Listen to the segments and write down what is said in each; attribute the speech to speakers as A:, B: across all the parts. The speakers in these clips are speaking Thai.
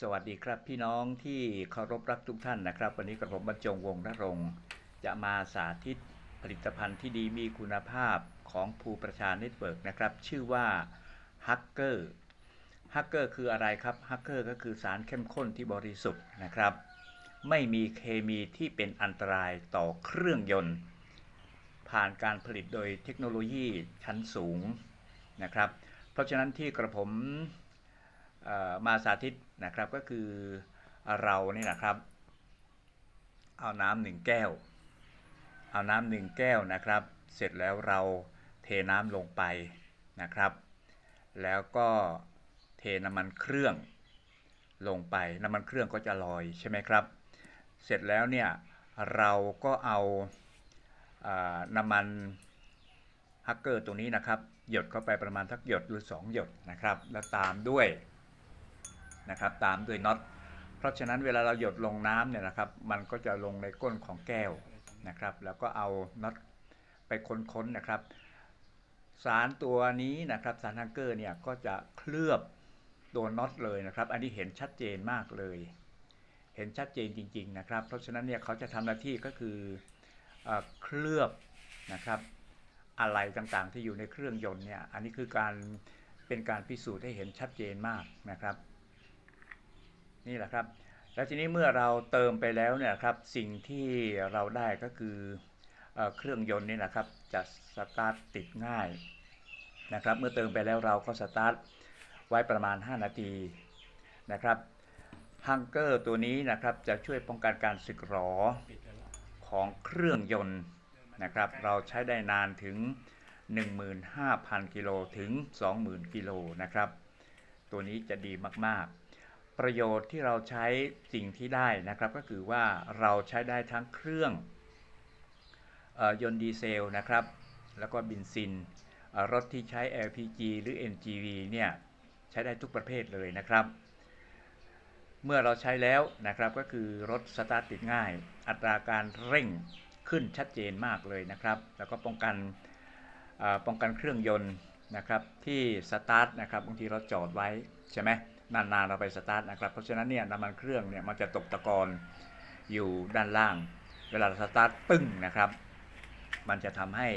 A: สวัสดีครับพี่น้องที่เคารพรักทุกท่านนะครับ วันนี้กระผมบรรจงวงนรงจะมาสาธิตผลิตภัณฑ์ที่ดีมีคุณภาพของภูประชาเน็ตเวิร์กนะครับ ชื่อว่าฮักเกอร์ฮักเกอร์คืออะไรครับฮักเกอร์ก็คือสารเข้มข้นที่บริสุทธิ์นะครับ ไม่มีเคมีที่เป็นอันตรายต่อเครื่องยนต์ ผ่านการผลิตโดยเทคโนโลยีชั้นสูงนะครับ เพราะฉะนั้นที่กระผม มาสาธิตนะครับก็คือเรานี่นะครับ เอาน้ำหนึ่งแก้ว เอาน้ำหนึ่งแก้วนะครับ เสร็จแล้วเราเทน้ำลงไปนะครับ แล้วก็เทน้ำมันเครื่องลงไปน้ำมันเครื่องก็จะลอยใช่ไหมครับ เสร็จแล้วเนี่ยเราก็เอาาน้ำมันฮักเกอร์ตรงนี้นะครับ หยดเข้าไปประมาณทักหยดหรือ 2 หยดนะครับ แล้วตามด้วย นะครับตามด้วยน็อตเพราะฉะนั้นเวลาเราหยดลงน้ำเนี่ยนะครับ มันก็จะลงในก้นของแก้วนะครับ แล้วก็เอาน็อตไปค้นๆนะครับ สารตัวนี้นะครับสารฮังเกอร์เนี่ยก็จะเคลือบตัวน็อตเลยนะครับ อันนี้เห็นชัดเจนมากเลย เห็นชัดเจนจริง ๆนะครับ เพราะฉะนั้นเนี่ยเขาจะทำหน้าที่ก็คือเออเคลือบนะครับ อะไรต่างๆที่อยู่ในเครื่องยนต์เนี่ย อันนี้คือการเป็นการพิสูจน์ให้เห็นชัดเจนมากนะครับ นี่แหละครับ แล้วทีนี้เมื่อเราเติมไปแล้วเนี่ยครับสิ่งที่เราได้ก็คือเอเครื่องยนต์นี่นะครับจะสตาร์ทติดง่ายนะครับเมื่อเติมไปแล้วเราก็สตาร์ทไว้ประมาณ 5 นาทีนะครับฮังเกอร์ตัวนี้นะครับจะช่วยป้องกันการสึกหรอของเครื่องยนต์นะครับเราใช้ได้นานถึง 15,000 กิโลถึง 20,000 กิโลนะครับ ตัวนี้จะดีมาก ๆ ประโยชน์ที่เราใช้สิ่งที่ได้นะครับ ก็คือว่าเราใช้ได้ทั้งเครื่องออยนต์ดีเซลนะครับ แล้วก็บินซิน รถที่ใช้ LPG หรือ NGV เนี่ยใช้ได้ทุกประเภทเลยนะครับ เมื่อเราใช้แล้วนะครับก็คือรถสตาร์ทติดง่าย อัตราการเร่งขึ้นชัดเจนมากเลยนะครับ แล้วก็ป้องกันป้องกันเครื่องยนต์นะครับที่สตาร์ทนะครับบางทีเราจอดไว้ใช่ไหม นานๆเราไปสตาร์ทนะครับ เพราะฉะนั้นเนี่ยน้ำมันเครื่องเนี่ยมันจะตกตะกอนอยู่ด้านล่าง เวลาเราสตาร์ทปึ้งนะครับ มันจะทำให้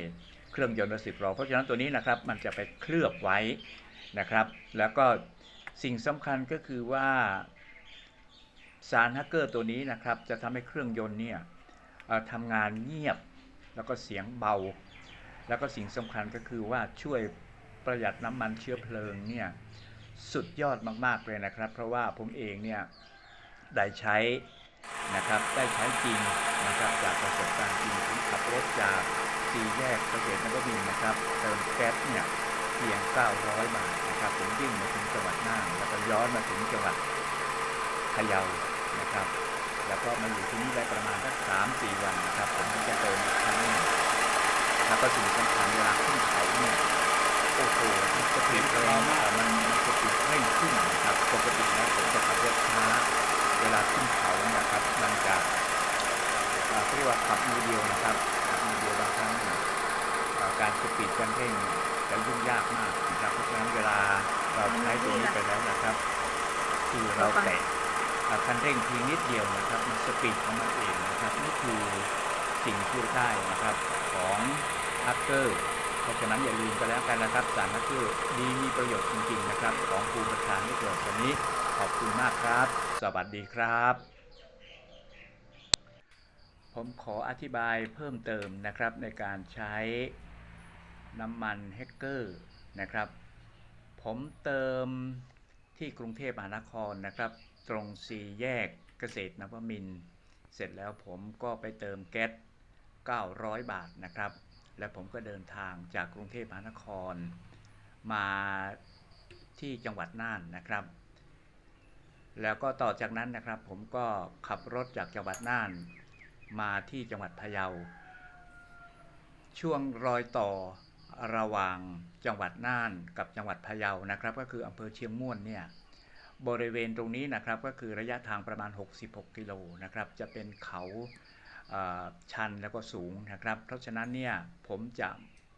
A: เครื่องยนต์ระสิบล้อเพราะฉะนั้นตัวนี้นะครับมันจะไปเคลือบไว้นะครับ แล้วก็สิ่งสำคัญก็คือว่าสารฮักเกอร์ตัวนี้นะครับจะทำให้เครื่องยนต์เนี่ยทำงานเงียบแล้วก็เสียงเบา แล้วก็สิ่งสำคัญก็คือว่าช่วยประหยัดน้ำมันเชื้อเพลิงเนี่ย สุดยอดมากๆเลยนะครับ เพราะว่าผมเองเนี่ยได้ใช้นะครับได้ใช้จริงนะครับจากประสบการณ์จริงผมขับรถจากสี่แยกเกษตรนวมินนะครับเติมแก๊สเนี่ยเพียง 900 บาทนะครับผมวิ่งมาถึงจังหวัดน่านแล้วก็ย้อนมาถึงจังหวัดพะเยานะครับ แล้วก็มาอยู่ที่นี่ได้ประมาณสักสามสี่วันนะครับ ผมจะเติมอีกครั้งหนึ่งแล้วก็สิ่งสำคัญเวลาขึ้นเขาเนี่ย โอ้โหมันจะเปลี่ยนแปลงมากมันมันจะติดเร่งขึ้นนะครับปกติแล้วผมจะขับรถช้าเวลาขึ้นเขาเนี่ยครับมันจะเรียกว่าขับมือเดียวนะครับขับมือเดียวบางครั้งการสปีดการเร่งจะยุ่งยากมากนะครับเพราะฉะนั้นเวลาเราใช้ตัวนี้ไปแล้วนะครับ คือเราแตะอ่าคันเร่งเพีนิดเดียวนะครับ มันสปีดของมันเองนะครับ นี่คือสิ่งที่ได้นะครับของฮักเกอร์ เพราะฉะนั้นอย่าลืมกันแล้วกันนะครับสารฮักเกอดีมีประโยชน์จริงๆนะครับ ของภูประชานิเกิดวันนี้ขอบคุณมากครับ สวัสดีครับ ผมขออธิบายเพิ่มเติมนะครับในการใช้น้ำมันแฮกเกอร์นะครับ ผมเติมที่กรุงเทพมหานครนะครับ ตรงสี่แยกเกษตรนวมิน เสร็จแล้วผมก็ไปเติมแก๊ส900 บาทนะครับ แล้วผมก็เดินทางจากกรุงเทพมหานคร มาที่จังหวัดน่านนะครับ แล้วก็ต่อจากนั้นนะครับ ผมก็ขับรถจากจังหวัดน่าน มาที่จังหวัดพะเยา ช่วงรอยต่อระหว่างจังหวัดน่านกับจังหวัดพะเยานะครับ ก็คืออำเภอเชียงม่วนเนี่ยบริเวณตรงนี้นะครับก็คือระยะทางประมาณ 66 กิโลนะครับ จะเป็นเขา ชันแล้วก็สูงนะครับ เพราะฉะนั้นเนี่ยผมจะ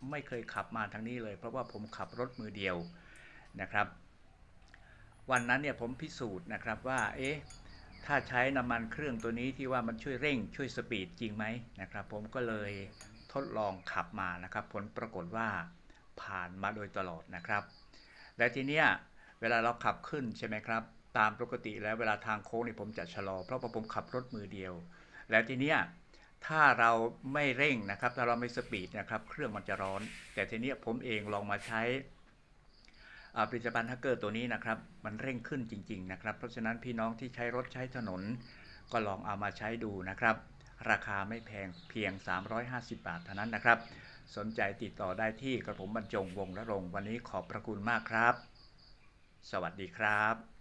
A: ไม่เคยขับมาทางนี้เลย เพราะว่าผมขับรถมือเดียวนะครับ วันนั้นเนี่ยผมพิสูจน์นะครับว่าเอ๊ะถ้าใช้น้ำมันเครื่องตัวนี้ที่ว่ามันช่วยเร่งช่วยสปีดจริงไหมนะครับ ผมก็เลยทดลองขับมานะครับ ผลปรากฏว่าผ่านมาโดยตลอดนะครับ และทีเนี้ยเวลาเราขับขึ้นใช่ไหมครับ ตามปกติแล้วเวลาทางโค้งนี่ผมจะชะลอ เพราะว่าผมขับรถมือเดียว แล้วทีเนี้ยถ้าเราไม่เร่งนะครับถ้าเราไม่สปีดนะครับเครื่องมันจะร้อน แต่ทีเนี้ยผมเองลองมาใช้ผลิตภัณฑ์ฮักเกอร์ตัวนี้นะครับ มันเร่งขึ้นจริง ๆ นะครับ เพราะฉะนั้นพี่น้องที่ใช้รถใช้ถนน ก็ลองเอามาใช้ดูนะครับ ราคาไม่แพงเพียง 350 บาทเท่านั้นนะครับ สนใจติดต่อได้ที่กระผมบรรจงวงละรงวันนี้ขอบพระคุณมากครับ สวัสดีครับ